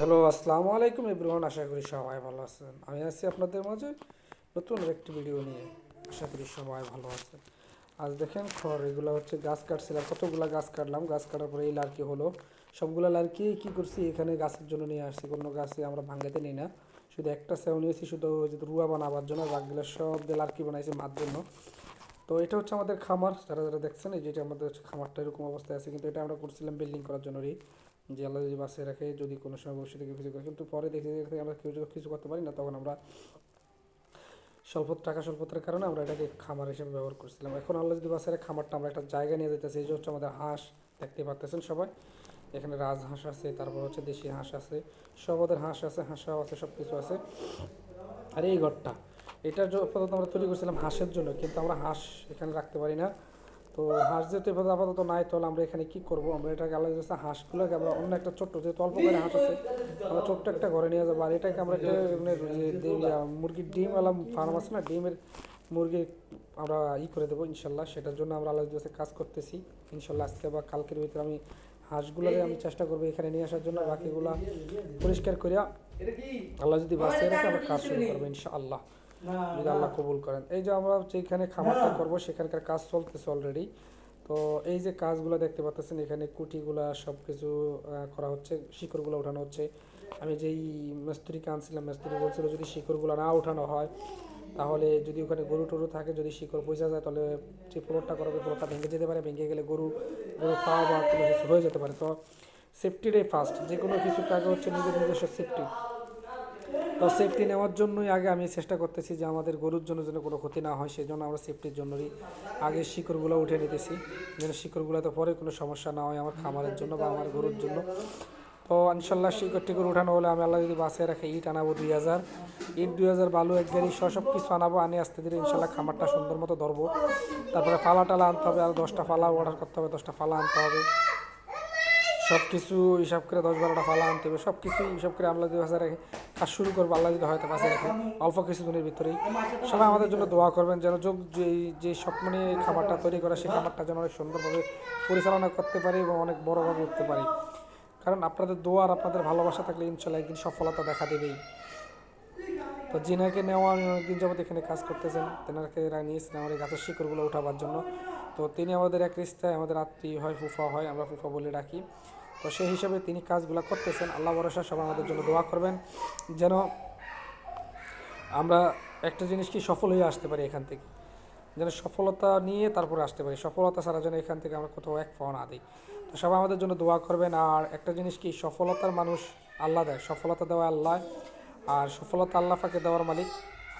Hello, আসসালামু আলাইকুম everyone, আশা করি সবাই ভালো আছেন। আমি আছি আপনাদের মাঝে নতুন একটি ভিডিও নিয়ে। আশা করি সবাই ভালো আছেন। আজ দেখেন, খড়, এগুলো হচ্ছে গাছ কাটছিলাম। কতগুলো গাছ কাটলাম? গাছ কাটার পরে এই লার্কি হলো। সবগুলো লার্কি কী করছি? এখানে গাছের জন্য নিয়ে আসছি। কোনো গাছে আমরা ভাঙাতে নিই না। শুধু একটা সেও নিয়েছি, শুধু ওই যে রুয়া বানাবার জন্য। বাকিগুলো সব দিয়ে লার্কি বানাইছি মার জন্য। তো এটা হচ্ছে আমাদের খামার। যারা যারা দেখছেন, এই যেটা আমাদের হচ্ছে খামারটা, এরকম অবস্থায় আছে। কিন্তু এটা আমরা করছিলাম বিল্ডিং করার জন্য যে আল্লাহ যদি বাসে রাখে, যদি কোনো সময় ভবিষ্যতে কেউ কিছু করে, কিন্তু পরে দেখি যে আমরা কেউ যদি কিছু করতে পারি না, তখন আমরা স্বল্প টাকা স্বল্পতার কারণে আমরা এটাকে খামার হিসেবে ব্যবহার করছিলাম। এখন আল্লাহ যদি বাসে রাখে, খামারটা আমরা একটা জায়গা নিয়ে যেতেছি এই যে হচ্ছে আমাদের হাঁস দেখতে পারতেছেন সবাই। এখানে রাজহাঁস আছে, তারপর হচ্ছে দেশি হাঁস আছে সব ওদের হাঁস আছে হাঁসাও আছে সব কিছু আছে। আর এই ঘরটা এটা যে আপাতত আমরা তৈরি করছিলাম হাঁসের জন্য, কিন্তু আমরা হাঁস এখানে রাখতে পারি না। তো হাঁস যেহেতু এবার আপাতত নাই, তাহলে আমরা এখানে কি করব? আমরা এটাকে আলাদা যাচ্ছে হাঁসগুলোকে আমরা অন্য একটা ছোট্ট যেহেতু অল্প করে হাঁস আছে, আমরা ছোট্ট একটা ঘরে নিয়ে যাব। আর এটাকে আমরা একটা মানে যে মুরগির ফার্ম আছে না, ডিমের মুরগি আমরা ই করে দেবো ইনশাল্লাহ। সেটার জন্য আমরা আলাদা যাচ্ছে কাজ করতেছি। ইনশাল্লাহ আজকে বা কালকের ভিতরে আমি হাঁসগুলোকে আমি চেষ্টা করব এখানে নিয়ে আসার জন্য। বাকিগুলা পরিষ্কার করিয়া আল্লাহ যদি বাঁচিয়ে রাখে, আমরা কাজ শুরু করব ইনশাআল্লাহ। যদি আল্লাহ কবুল করেন। এই যে আমরা যেখানে খামারটা করব সেখানকার কাজ চলতেছে অলরেডি তো এই যে কাজগুলো দেখতে পাচ্ছেন এখানে কুটিগুলা সব কিছু করা হচ্ছে শিকড়গুলো ওঠানো হচ্ছে। আমি যেই মিস্ত্রিকে আনছিলাম মিস্ত্রি বলছিল যদি শিকড়গুলো না ওঠানো হয় তাহলে যদি ওখানে গরু টরু থাকে যদি শিকড় পয়সা যায় তাহলে যে ফ্লোরটা করাবে ফ্লোরটা ভেঙে যেতে পারে ভেঙে গেলে গরু গরু পাওয়া বা কোনো কিছু হয়ে যেতে পারে। তো সেফটিটাই ফার্স্ট যে কোনো কিছু আগে হচ্ছে নিজের নিজস্ব সেফটি তো সেফটি নেওয়ার জন্যই আগে আমি চেষ্টা করতেছি যে আমাদের গরুর জন্য যেন কোনো ক্ষতি না হয় সেই জন্য আমরা সেফটির জন্যই আগে শিকড়গুলো উঠে নিতেছি, যেন শিকড়গুলোতে পরে কোনো সমস্যা না হয় আমার খামারের জন্য বা আমার গরুর জন্য। তো ইনশাল্লাহ শিকড় টিকড় উঠানো হলে আমি আল্লাহ যদি বাসে রাখে, ইট আনাবো দুই হাজার, ইট দুই হাজার, বালু, এক গাড়ি সব কিছু আনাবো, আনি আসতে দিলে ইনশাল্লাহ খামারটা সুন্দর মতো ধরবো। তারপরে ফালা টালা আনতে হবে, আর দশটা ফালা অর্ডার করতে হবে, দশটা ফালা আনতে হবে। সব কিছু হিসাব করে দশ বারোটা ফালা আনতে হবে সব কিছু হিসাব করে আল্লাহ হাজার রেখে কাজ শুরু করব, আল্লাহ যদি হয়তো পাশে রেখে। অল্প কিছু দিনের ভিতরেই। সবাই আমাদের জন্য দোয়া করবেন, যেন যোগ যে যে স্বপ্ন নিয়ে খাবারটা তৈরি করা, সেই খাবারটা যেন অনেক সুন্দরভাবে পরিচালনা করতে পারি এবং অনেক বড়োভাবে উঠতে পারি। কারণ আপনাদের দোয়া আর আপনাদের ভালোবাসা থাকলে ইনশাল্লাহ একদিন সফলতা দেখা দেবেই। তো জিনাকে নেওয়া, আমি অনেকদিন যাবত এখানে কাজ করতেছেন। তেনাকে নিয়েছেন আমার এই গাছের শিকড়গুলো উঠাবার জন্য। তো তিনি আমাদের এক রিস্তায়, আমাদের আত্মীয় হয়, ফুফা হয়, আমরা ফুফা বলে ডাকি। তো সেই হিসাবে তিনি কাজগুলো করতেছেন। আল্লাহ ভরসা, সবাই আমাদের জন্য দোয়া করবেন। যেন আমরা একটা জিনিস কি সফল হয়ে আসতে পারি এখান থেকে। যেন সফলতা নিয়ে তারপরে আসতে পারি। সফলতা ছাড়া যেন এখান থেকে আমরা কোথাও এক পাওয়া না দিই। তো সবাই আমাদের জন্য দোয়া করবেন। আর একটা জিনিস কি, সফলতার মানুষ আল্লাহ দেয়। সফলতা দেওয়া আল্লাহ। আর সফলতা আল্লাহ ফাঁকে দেওয়ার মালিক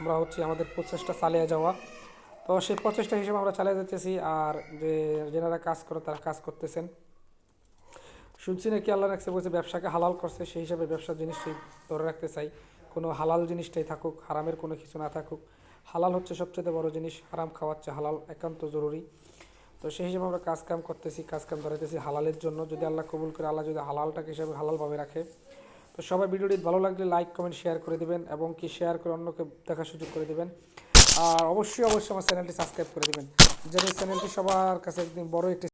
আমরা হচ্ছে আমাদের প্রচেষ্টা চালিয়ে যাওয়া। তো সেই প্রচেষ্টা হিসেবে আমরা চালিয়ে যেতেছি আর যে, যেনারা কাজ করে তারা কাজ করতেছেন। শুনছি নাকি আল্লাহ রাখছে, বলছে ব্যবসাকে হালাল করছে, সেই হিসাবে ব্যবসার জিনিসটাই ধরে রাখতে চাই। কোনো হালাল জিনিসটাই থাকুক, হারামের কোনো কিছু না থাকুক। হালাল হচ্ছে সবচেয়ে বড় জিনিস, হারাম খাওয়াচ্ছে হালাল, একান্ত জরুরি। তো সেই হিসেবে আমরা কাজ কাম করতেছি কাজ কাম ধরাইতেছি হালালের জন্য। যদি আল্লাহ কবুল করে, আল্লাহ যদি হালালটাকে হিসাবে হালালভাবে রাখে। তো সবাই ভিডিওটি ভালো লাগলে লাইক কমেন্ট শেয়ার করে দেবেন এবং কি শেয়ার করে অন্যকে দেখার সুযোগ করে দেবেন। আর অবশ্যই অবশ্যই আমার চ্যানেলটি সাবস্ক্রাইব করে দেবেন। যেন চ্যানেলটি সবার কাছে একদিন বড় একটি